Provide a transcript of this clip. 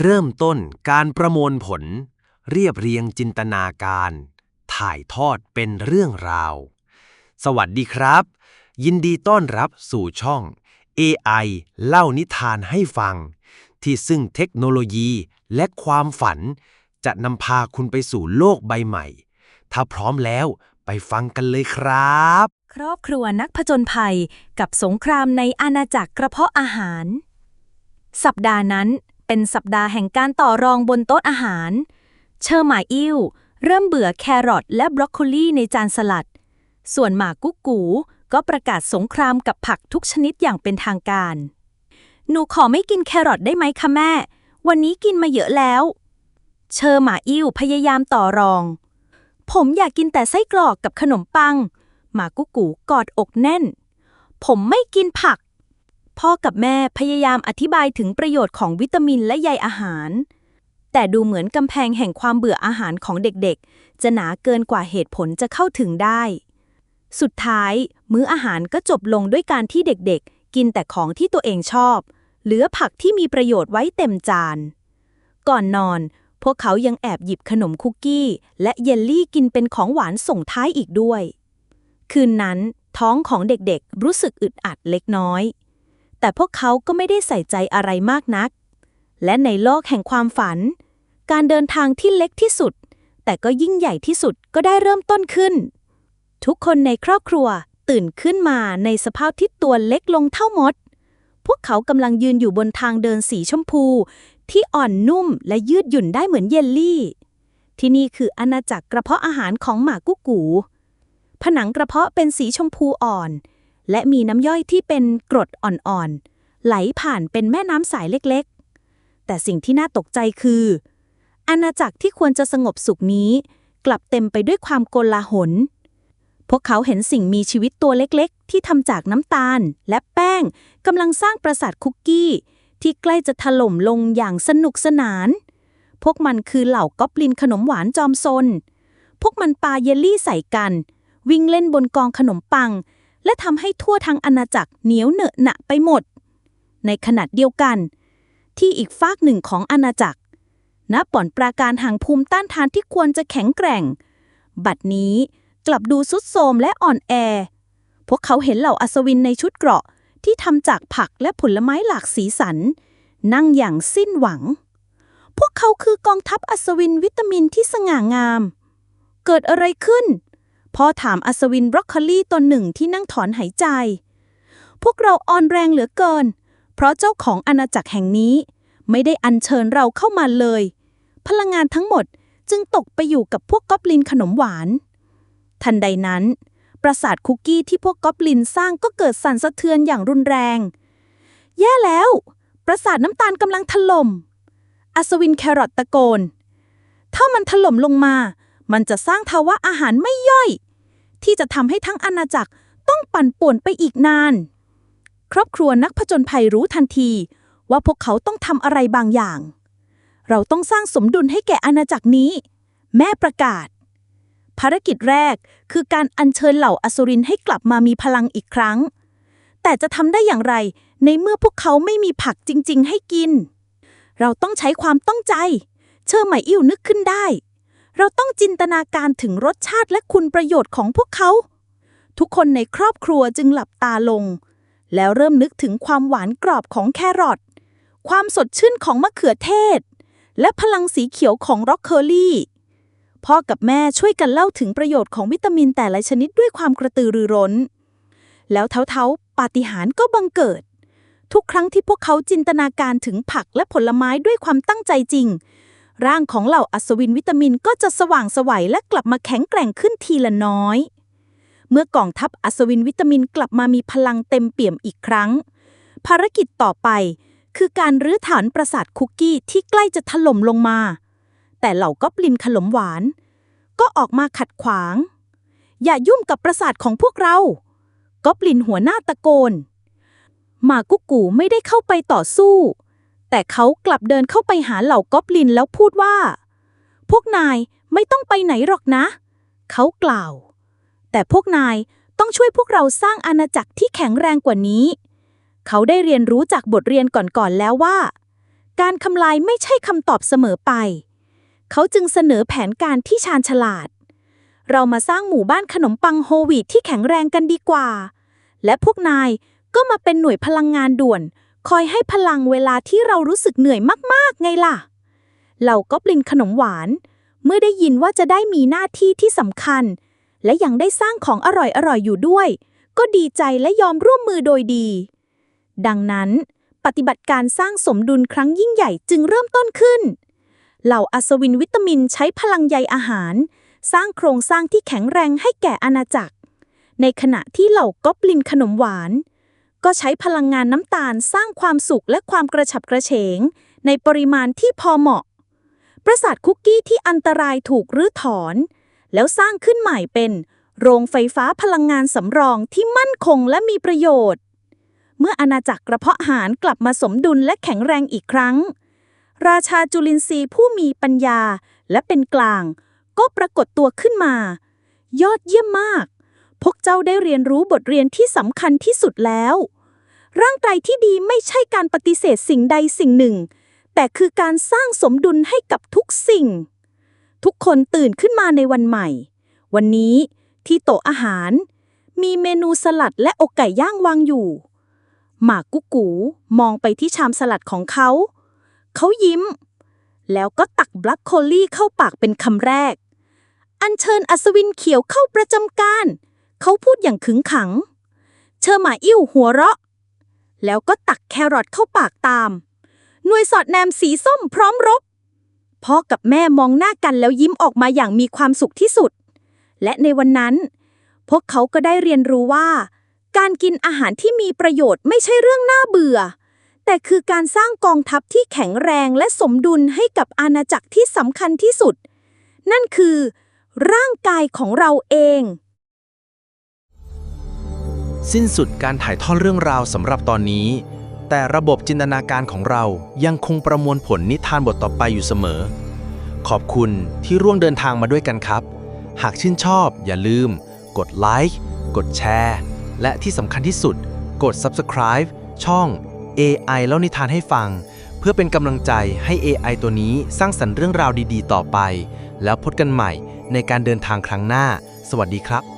เริ่มต้นการประมวลผล เรียบเรียงจินตนาการ ถ่ายทอดเป็นเรื่องราว สวัสดีครับ ยินดีต้อนรับสู่ช่อง AI เล่านิทานให้ฟัง ที่ซึ่งเทคโนโลยีและความฝัน จะนำพาคุณไปสู่โลกใบใหม่ ถ้าพร้อมแล้วไปฟังกันเลยครับ ครอบครัวนักผจญภัยกับสงครามในอาณาจักรกระเพาะอาหาร สัปดาห์นั้น เป็นสัปดาห์แห่งการต่อรองบนโต๊ะอาหาร เชอร์หมาอิ้วเริ่มเบื่อแครอทและบรอกโคลีในจานสลัด ส่วนหมากุ๊กกูก็ประกาศสงครามกับผักทุกชนิดอย่างเป็นทางการ หนูขอไม่กินแครอทได้ไหมคะแม่ วันนี้กินมาเยอะแล้ว เชอร์หมาอิ้วพยายามต่อรอง ผมอยากกินแต่ไส้กรอกกับขนมปัง หมากุ๊กกูกอดอกแน่น ผมไม่กินผัก พ่อกับแม่พยายามอธิบายถึงประโยชน์ของวิตามินและใยอาหาร แต่ดูเหมือนกำแพงแห่งความเบื่ออาหารของเด็กๆ จะหนาเกินกว่าเหตุผลจะเข้าถึงได้ สุดท้าย มื้ออาหารก็จบลงด้วยการที่เด็กๆ กินแต่ของที่ตัวเองชอบ เหลือผักที่มีประโยชน์ไว้เต็มจาน ก่อนนอน พวกเขายังแอบหยิบขนมคุกกี้ และเยลลี่กินเป็นของหวานส่งท้ายอีกด้วย คืนนั้นท้องของเด็กๆ รู้สึกอึดอัดเล็กน้อย แต่พวกเขาก็ไม่ได้ใส่ใจอะไรมากนัก และในโลกแห่งความฝัน การเดินทางที่เล็กที่สุด แต่ก็ยิ่งใหญ่ที่สุดก็ได้เริ่มต้นขึ้น ทุกคนในครอบครัวตื่นขึ้นมาในสภาพที่ตัวเล็กลงเท่ามด พวกเขากำลังยืนอยู่บนทางเดินสีชมพู ที่อ่อนนุ่มและยืดหยุ่นได้เหมือนเยลลี่ ที่นี่คืออาณาจักรกระเพาะอาหารของหมากุ๊กกูผนังกระเพาะเป็นสีชมพูอ่อน และมีน้ำย่อยที่เป็นกรดอ่อนๆ ไหลผ่านเป็นแม่น้ำสายเล็กๆ แต่สิ่งที่น่าตกใจคือ อาณาจักรที่ควรจะสงบสุขนี้ กลับเต็มไปด้วยความโกลาหล พวกเขาเห็นสิ่งมีชีวิตตัวเล็กๆ ที่ทำจากน้ำตาล และแป้งกำลังสร้างปราสาทคุกกี้ ที่ใกล้จะถล่มลงอย่างสนุกสนาน พวกมันคือเหล่ากอบลินขนมหวานจอมซน พวกมันปาเยลลี่ใส่กัน วิ่งเล่นบนกองขนมปัง และทำให้ทั่วทั้งอาณาจักรเหนียวเหนอะหนะไปหมด ในขณะเดียวกัน ที่อีกฟากหนึ่งของอาณาจักรณบ่อนปราการห่างภูมิต้านทานที่ควรจะแข็งแกร่ง บัดนี้กลับดูสุดโทมและอ่อนแอ พวกเขาเห็นเหล่าอัศวินในชุดเกราะที่ทำจากผักและผลไม้หลากสีสัน นั่งอย่างสิ้นหวัง พวกเขาคือกองทัพอัศวินวิตามินที่สง่างาม เกิดอะไรขึ้น พ่อถามอัศวินบรอกโคลีตนหนึ่งที่นั่งถอนหายใจ พวกเราอ่อนแรงเหลือเกิน เพราะเจ้าของอาณาจักรแห่งนี้ ไม่ได้อัญเชิญเราเข้ามาเลย พลังงานทั้งหมดจึงตกไปอยู่กับพวกกอบลินขนมหวาน ทันใดนั้น ปราสาทคุกกี้ที่พวกกอบลินสร้างก็เกิดสั่นสะเทือนอย่างรุนแรง แย่แล้ว ปราสาทน้ำตาลกำลังถล่ม อัศวินแครอทตะโกน ถ้ามันถล่มลงมา มันจะสร้างภาวะอาหารไม่ย่อย ที่จะทำให้ทั้งอาณาจักรต้องปั่นป่วนไปอีกนาน ครอบครัวนักผจญภัยรู้ทันที ว่าพวกเขาต้องทำอะไรบางอย่าง เราต้องสร้างสมดุลให้แก่อาณาจักรนี้ แม่ประกาศ ภารกิจแรกคือการอัญเชิญเหล่าอสุรินให้กลับมามีพลังอีกครั้ง แต่จะทำได้อย่างไรในเมื่อพวกเขาไม่มีผักจริง ๆ ให้กิน เราต้องใช้ความต้องใจ เชอร์ไหมอิ่วนึกขึ้นได้ เราต้องจินตนาการถึงรสชาติและคุณประโยชน์ของพวกเขา ทุกคนในครอบครัวจึงหลับตาลง แล้วเริ่มนึกถึงความหวานกรอบของแครอทความสดชื่นของมะเขือเทศ และพลังสีเขียวของร็อกเคอรี่ พ่อกับแม่ช่วยกันเล่าถึงประโยชน์ของวิตามินแต่ละชนิดด้วยความกระตือรือร้น แล้วเท้าๆปาฏิหาริย์ก็บังเกิด ทุกครั้งที่พวกเขาจินตนาการถึงผักและผลไม้ด้วยความตั้งใจจริง ร่างของเหล่าอัศวินวิตามินก็จะสว่างสวัยและกลับมาแข็งแกร่งขึ้นทีละน้อย เมื่อกองทัพอัศวินวิตามินกลับมามีพลังเต็มเปี่ยมอีกครั้ง ภารกิจต่อไป คือการรื้อฐานปราสาทคุกกี้ที่ใกล้จะถล่มลงมา แต่เหล่ากอบลินขนมหวาน ก็ออกมาขัดขวาง อย่ายุ่งกับปราสาทของพวกเรากอบลินหัวหน้าตะโกนหมากุกกูไม่ได้เข้าไปต่อสู้ แต่เขากลับเดินเข้าไปหาเหล่ากอบลินแล้วพูดว่า พวกนายไม่ต้องไปไหนหรอกนะ เขากล่าว แต่พวกนายต้องช่วยพวกเราสร้างอาณาจักรที่แข็งแรงกว่านี้ เขาได้เรียนรู้จากบทเรียนก่อนๆแล้วว่า การคำลายไม่ใช่คำตอบเสมอไป เขาจึงเสนอแผนการที่ชาญฉลาด เรามาสร้างหมู่บ้านขนมปังโฮวีตที่แข็งแรงกันดีกว่า และพวกนายก็มาเป็นหน่วยพลังงานด่วน คอยให้พลังเวลาที่เรารู้สึกเหนื่อยมากๆ ไงล่ะเหล่าก็ปลินขนมหวาน เมื่อได้ยินว่าจะได้มีหน้าที่ที่สำคัญ และยังได้สร้างของอร่อยๆอยู่ด้วย ก็ดีใจและยอมร่วมมือโดยดี ดังนั้น ปฏิบัติการสร้างสมดุลครั้งยิ่งใหญ่จึงเริ่มต้นขึ้น เหล่าอัศวินวิตามินใช้พลังใยอาหาร สร้างโครงสร้างที่แข็งแรงให้แก่อาณาจักร ในขณะที่เหล่าก๊อบลินขนมหวาน ก็ใช้พลังงานน้ำตาลสร้างความสุขและความกระฉับกระเฉง ในปริมาณที่พอเหมาะ ปราสาทคุกกี้ที่อันตรายถูกรื้อถอน แล้วสร้างขึ้นใหม่เป็น โรงไฟฟ้าพลังงานสำรองที่มั่นคงและมีประโยชน์ เมื่ออาณาจักรกระเพาะหารกลับมาสมดุลและแข็งแรงอีกครั้ง ราชาจุลินทรีย์ผู้มีปัญญาและเป็นกลาง ก็ปรากฏตัวขึ้นมา ยอดเยี่ยมมาก พวกเจ้าได้เรียนรู้บทเรียนที่สำคัญที่สุดแล้ว ร่างกายที่ดีไม่ใช่การปฏิเสธสิ่งใดสิ่งหนึ่ง แต่คือการสร้างสมดุลให้กับทุกสิ่ง ทุกคนตื่นขึ้นมาในวันใหม่ วันนี้ที่โต๊ะอาหาร มีเมนูสลัดและอกไก่ย่างวางอยู่ หมากกุ๊กูมองไปที่ชามสลัดของเขา เขายิ้ม แล้วก็ตักบลัคโคลี่เข้าปากเป็นคำแรก อัญเชิญอัศวินเขียวเข้าประจำการ เขาพูดอย่างขึงขัง เชอร์หมาอิ่วหัวเราะ แล้วก็ตักแครอทเข้าปากตาม หน่วยสอดแนมสีส้มพร้อมรบ พ่อกับแม่มองหน้ากันแล้วยิ้มออกมาอย่างมีความสุขที่สุด และในวันนั้น พวกเขาก็ได้เรียนรู้ว่า การกินอาหารที่มีประโยชน์ไม่ใช่เรื่องน่าเบื่อ แต่คือการสร้างกองทัพที่แข็งแรงและสมดุลให้กับอาณาจักรที่สำคัญที่สุด นั่นคือ ร่างกายของเราเอง สิ้นสุดการถ่ายทอดเรื่องราวสำหรับตอนนี้ แต่ระบบจินตนาการของเรายังคงประมวลผลนิทานบทต่อไปอยู่เสมอ ขอบคุณที่ร่วมเดินทางมาด้วยกันครับ หากชื่นชอบอย่าลืม กดไลค์กดแชร์ และที่สำคัญที่สุด กด Subscribe ช่อง AI เล่านิทานให้ฟัง เพื่อเป็นกำลังใจให้ AI ตัวนี้สร้างสรรค์เรื่องราวดี ๆ ต่อไป แล้วพบกันใหม่ในการเดินทางครั้งหน้า สวัสดีครับ